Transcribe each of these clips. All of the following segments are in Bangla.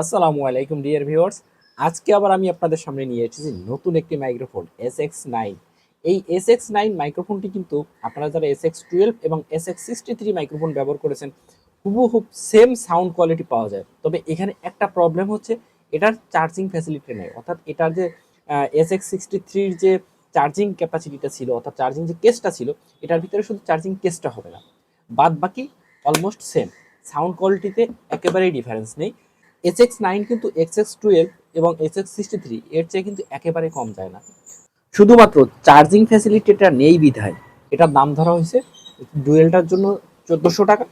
আসসালামু আলাইকুম ডিয়ার ভিউয়ার্স আজকে আবার আমি আপনাদের সামনে নিয়ে এসেছি নতুন একটি মাইক্রোফোন এস এক্স নাইন এই এস এক্স নাইন মাইক্রোফোনটি কিন্তু আপনারা যারা এস এক্স টুয়েলভ এবং S X sixty three microphone ব্যবহার করেছেন হুবহুব সেম সাউন্ড কোয়ালিটি পাওয়া যায়। তবে এখানে একটা প্রবলেম হচ্ছে, এটার চার্জিং ফ্যাসিলিটি নেই। অর্থাৎ এটার যে এস এক্স সিক্সটি থ্রির যে চার্জিং ক্যাপাসিটিটা ছিল, অর্থাৎ চার্জিং যে কেসটা ছিল, এটার ভিতরে শুধু চার্জিং কেসটা হবে না। বাদ বাকি অলমোস্ট সেম সাউন্ড কোয়ালিটিতে একেবারেই ডিফারেন্স নেই। এস এক্স নাইন কিন্তু এক্স এক্স টুয়েলভ এবং এস এক্স সিক্সটি থ্রি এর চেয়ে কিন্তু একেবারে কম যায় না। শুধুমাত্র চার্জিং ফ্যাসিলিটি এটা নেই বিধায়। এটার দাম ধরা হয়েছে ডুয়েলটার জন্য চোদ্দোশো টাকা।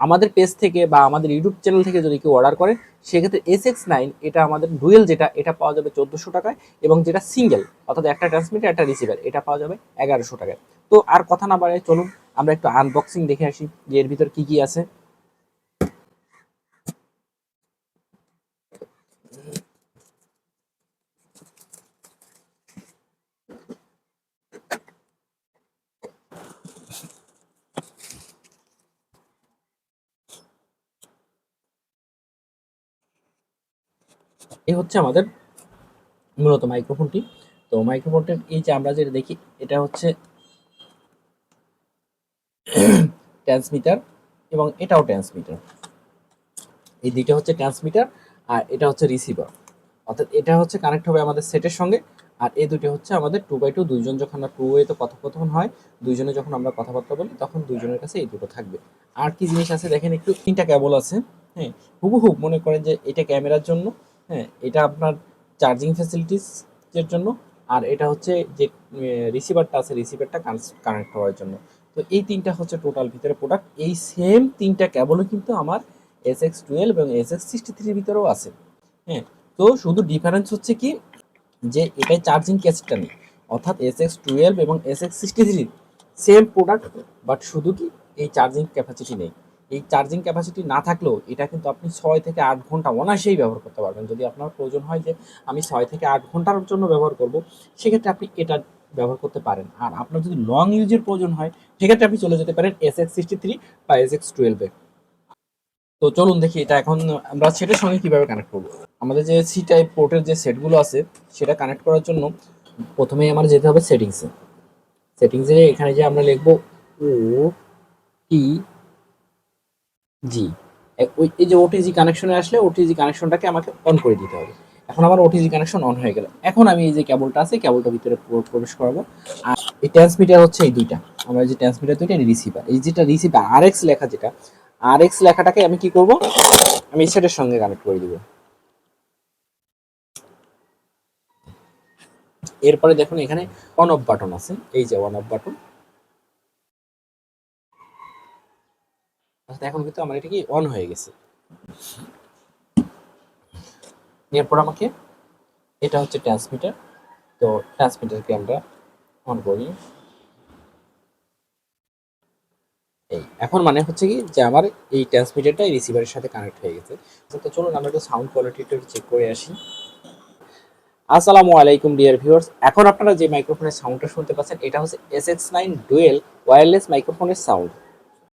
আমাদের পেজ থেকে বা আমাদের ইউটিউব চ্যানেল থেকে যদি কেউ অর্ডার করে, সেক্ষেত্রে এস এক্স নাইন এটা আমাদের ডুয়েল যেটা, এটা পাওয়া যাবে চোদ্দোশো টাকায় এবং যেটা সিঙ্গেল অর্থাৎ একটা ট্রান্সমিটার একটা রিসিভার এটা পাওয়া যাবে এগারোশো টাকায়। তো আর কথা না বাড়ায় চলুন, আমরা একটু আনবক্সিং দেখে আসি যে এর ভিতর কী কী আছে। এই হচ্ছে আমাদের মূলত মাইক্রোফোনটি তো মাইক্রোফোনটির এই যে আমরা যেটা দেখি, এটা হচ্ছে ট্রান্সমিটার এবং এটাও ট্রান্সমিটার এই দুইটা হচ্ছে ট্রান্সমিটার আর এটা হচ্ছে রিসিভার অর্থাৎ এটা হচ্ছে কানেক্ট হবে আমাদের সেটের সঙ্গে আর এই দুটো হচ্ছে আমাদের টু বাই টু দুইজন যখন আমরা টু ওয়েতে কথোপকথন হয়, দুইজনে যখন আমরা কথাবার্তা বলি, তখন দুইজনের কাছে এই দুটো থাকবে। আর কি জিনিস আছে দেখেন, একটু তিনটা কেবল আছে হ্যাঁ হুবহুব মনে করেন যে এটা ক্যামেরার জন্য হ্যাঁ এটা আপনার চার্জিং ফ্যাসিলিটিস এর জন্য আর এটা হচ্ছে যে রিসিভারটা আছে রিসিভারটা কানেক্ট হওয়ার জন্য। তো এই তিনটা হচ্ছে টোটাল ভিতরে প্রোডাক্ট এই সেম তিনটা কেবলও কিন্তু আমার এস এক্স টুয়েলভ এবং এস এক্স সিক্সটি থ্রির ভিতরেও আছে। হ্যাঁ তো শুধু ডিফারেন্স হচ্ছে কি যে, এটাই চার্জিং ক্যাসেটটা নেই। অর্থাৎ এস এক্স টুয়েলভ এবং S X sixty three same product but শুধু কি এই চার্জিং ক্যাপাসিটি নেই। এই চার্জিং ক্যাপাসিটি না থাকলেও এটা কিন্তু আপনি ছয় থেকে আট ঘণ্টা অনায়াসেই ব্যবহার করতে পারবেন। যদি আপনার প্রয়োজন হয় যে আমি ছয় থেকে আট ঘণ্টার জন্য ব্যবহার করব, সেক্ষেত্রে আপনি এটা ব্যবহার করতে পারেন। আর আপনার যদি লং ইউজের প্রয়োজন হয়, সেক্ষেত্রে আপনি চলে যেতে পারেন এস এক্স সিক্সটি থ্রি বা এস এক্স টুয়েলভে তো চলুন দেখি এটা এখন আমরা সেটের সঙ্গে কীভাবে কানেক্ট করব। আমাদের যে সি টাইপ পোর্টের যে সেটগুলো আছে, সেটা কানেক্ট করার জন্য প্রথমেই আমার যেতে হবে সেটিংসে সেটিংসে এখানে যে আমরা লিখব ও টি জি। ওই, এই যে ওটিজি কানেকশনে আসলে ওটিজি কানেকশনটাকে আমাকে অন করে দিতে হবে। এখন আমার ওটিজি কানেকশন অন হয়ে গেল। এখন আমি এই যে কেবলটা আছে কেবলটা ভিতরে প্রবেশ করাবো। আর এই ট্রান্সমিটার হচ্ছে এই দুইটা। আমরা যে ট্রান্সমিটার দুইটা রিসিভার এই যেটা রিসিভার আর এক্স লেখা যেটা আর এক্স লেখাটাকে আমি কি করব? আমি সেটের সঙ্গে কানেক্ট করে দিব। এরপরে দেখুন এখানে অন অফ বাটন আছে। এই যে অন অফ বাটন অর্থাৎ এখন কিন্তু আমার এটা কি অন হয়ে গেছে। এরপর আমাকে এটা হচ্ছে ট্রান্সমিটার তো ট্রান্সমিটারকে আমরা অন করি। এই, এখন মানে হচ্ছে কি যে আমার এই ট্রান্সমিটারটা এই রিসিভারের সাথে কানেক্ট হয়ে গেছে। তো চলুন আমরা একটু সাউন্ড কোয়ালিটিটা চেক করে আসি। আসসালামু আলাইকুম ডিয়ার ভিউয়ার্স এখন আপনারা যে মাইক্রোফোনের সাউন্ডটা শুনতে পাচ্ছেন, এটা হচ্ছে S X nine dual wireless মাইক্রোফোনের সাউন্ড